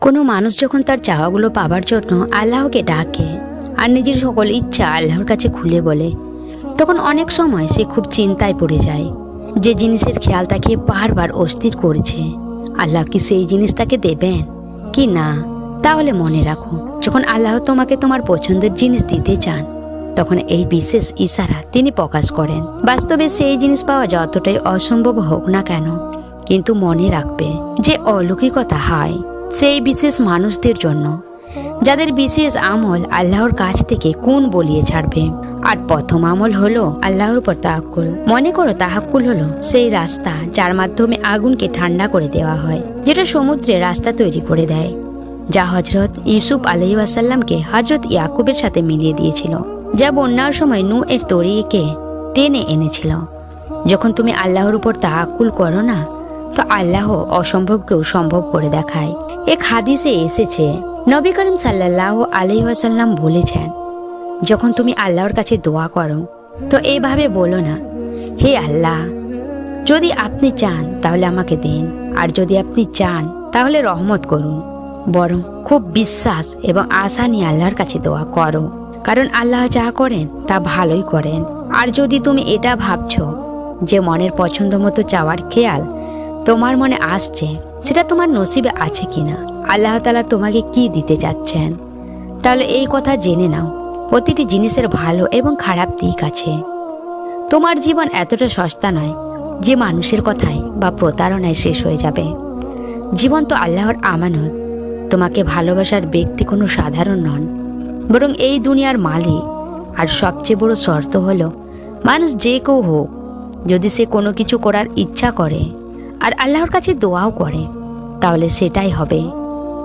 কোনো মানুষ যখন তার চাওয়াগুলো পাবার জন্য আল্লাহকে ডাকে আর নিজের সকল ইচ্ছা আল্লাহর কাছে খুলে বলে, তখন অনেক সময় সে খুব চিন্তায় পড়ে যায়। যে জিনিসের খেয়াল তাকে বারবার অস্থির করছে। আল্লাহ কি সেই জিনিস তাকে দেবেন? কি না? তাহলে মনে রাখো, যখন আল্লাহ তোমাকে তোমার পছন্দের জিনিস দিতে চান, তখন এই বিশেষ ইশারা তিনি প্রকাশ করেন। বাস্তবে সেই জিনিস পাওয়া যতটাই অসম্ভব হোক না কেন, কিন্তু মনে রাখবে যে অলৌকিকতা হয়। সেই বিশেষ মানুষদের জন্য, যাদের বিশেষ আমল আল্লাহর কাছ থেকে কোন বলিয়ে ছাড়বে। আর প্রথম আমল হলো আল্লাহর উপর তাহাক্কুল। মনে করো তাহাক্কুল হলো সেই রাস্তা যার মাধ্যমে আগুনকে ঠান্ডা করে দেওয়া হয়, যেটা সমুদ্রে রাস্তা তৈরি করে দেয়, যা হজরত ইউসুফ আলহি আসাল্লামকে হজরত ইয়াকুবের সাথে মিলিয়ে দিয়েছিল, যা বন্যার সময় নু এর তরিকে টেনে এনেছিল। যখন তুমি আল্লাহর উপর তাহাক্কুল করো না তো আল্লাহ অসম্ভবকেও সম্ভব করে দেখায়। এক হাদিসে এসেছে, নবী করিম সাল্লাহ আলহি আসাল্লাম বলেছেন, যখন তুমি আল্লাহর কাছে দোয়া করো, তো এইভাবে বলো না, হে আল্লাহ, যদি আপনি চান তাহলে আমাকে দিন, আর যদি আপনি চান তাহলে রহমত করুন। বরং খুব বিশ্বাস এবং আশা নিয়ে আল্লাহর কাছে দোয়া করো, কারণ আল্লাহ যা করেন তা ভালোই করেন। আর যদি তুমি এটা ভাবছ যে মনের পছন্দ মতো চাওয়ার খেয়াল তোমার মনে আসছে সেটা তোমার নসিবে আছে কিনা? আল্লাহ তালা তোমাকে কি দিতে চাচ্ছেন তাহলে এই কথা জেনে নাও, প্রতিটি জিনিসের ভালো এবং খারাপ দিক আছে। তোমার জীবন এতটা সস্তা নয় যে মানুষের কথায় বা প্রতারণায় শেষ হয়ে যাবে। জীবন তো আল্লাহর আমানত, তোমাকে ভালোবাসার ব্যক্তি কোনো সাধারণ নন। বরং এই দুনিয়ার মালিক, আর সবচেয়ে বড় শর্ত হলো, মানুষ যে কেউ হোক, যদি সে কোনো কিছু করার ইচ্ছা করে আর আল্লাহর কাছে দোয়াও করে। তাহলে সেটাই হবে।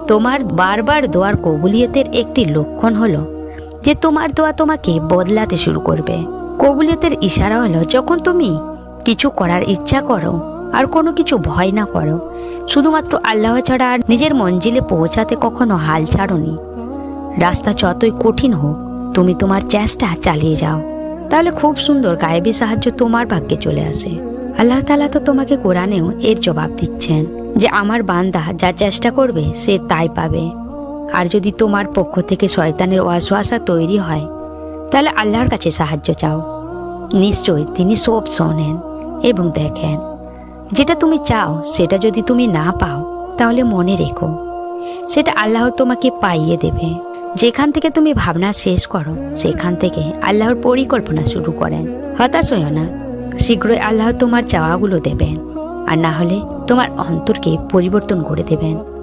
তোমার বারবার দোয়ার কবুলিয়তের একটি লক্ষণ হলো যে তোমার দোয়া তোমাকে বদলাতে শুরু করবে। কবুলিয়তের ইশারা হলো যখন তুমি কিছু করার ইচ্ছা করো আর কোনো কিছু ভয় না করো, শুধুমাত্র আল্লাহ ছাড়া আর নিজের মঞ্জিলে পৌঁছাতে কখনো হাল ছাড়নি। রাস্তা যতই কঠিন হোক, তুমি তোমার চেষ্টা চালিয়ে যাও। তাহলে খুব সুন্দর গায়েবী সাহায্য তোমার ভাগ্যে চলে আসে। আল্লাহ তালা তো তোমাকে কোরআনেও এর জবাব দিচ্ছেন যে আমার বান্দা যা চেষ্টা করবে, সে তাই পাবে। আর যদি তোমার পক্ষ থেকে শয়তানের অশ্বাসা তৈরি হয়, তাহলে আল্লাহর কাছে সাহায্য চাও। নিশ্চয়ই তিনি সব শোনেন এবং দেখেন। যেটা তুমি চাও, সেটা যদি তুমি না পাও, তাহলে মনে রেখো। সেটা আল্লাহ তোমাকে পাইয়ে দেবে। যেখান থেকে তুমি ভাবনা শেষ করো, সেখান থেকে আল্লাহর পরিকল্পনা শুরু করেন। হতাশ হইও না। শীঘ্রই আল্লাহ তোমার চাওয়াগুলো দেবেন আর না হলে তোমার অন্তরকে পরিবর্তন করে দেবেন।